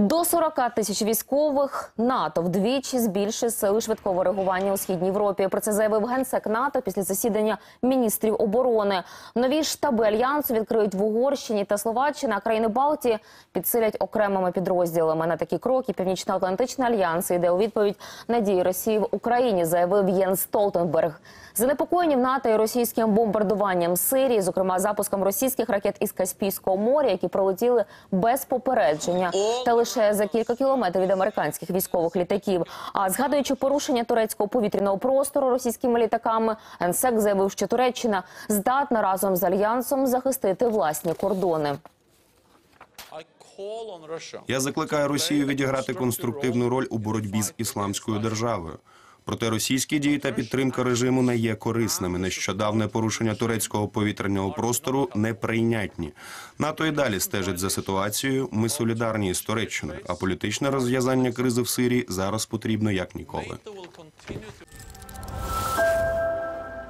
До 40 тисяч військових НАТО вдвічі збільшить сили швидкого реагування у східній Європі. Про це заявив генсек НАТО після засідання міністрів оборони. Нові штаби альянсу відкриють в Угорщині та Словаччині. А країни Балтії підсилять окремими підрозділами. На такі кроки Північно-Атлантичний альянс йде у відповідь на дії Росії в Україні, заявив Єнс Столтенберг. Занепокоєні в НАТО і російським бомбардуванням Сирії, зокрема запуском російських ракет із Каспійського моря, які пролетіли без попередження та лише за кілька кілометрів від американських військових літаків. А згадуючи порушення турецького повітряного простору російськими літаками, НСЕК заявив, що Туреччина здатна разом з альянсом захистити власні кордони. Я закликаю Росію відіграти конструктивну роль у боротьбі з ісламською державою. Проте російські дії та підтримка режиму не є корисними. Нещодавне порушення турецького повітряного простору неприйнятні. НАТО і далі стежить за ситуацією. Ми солідарні з Туреччиною, а політичне розв'язання кризи в Сирії зараз потрібно як ніколи.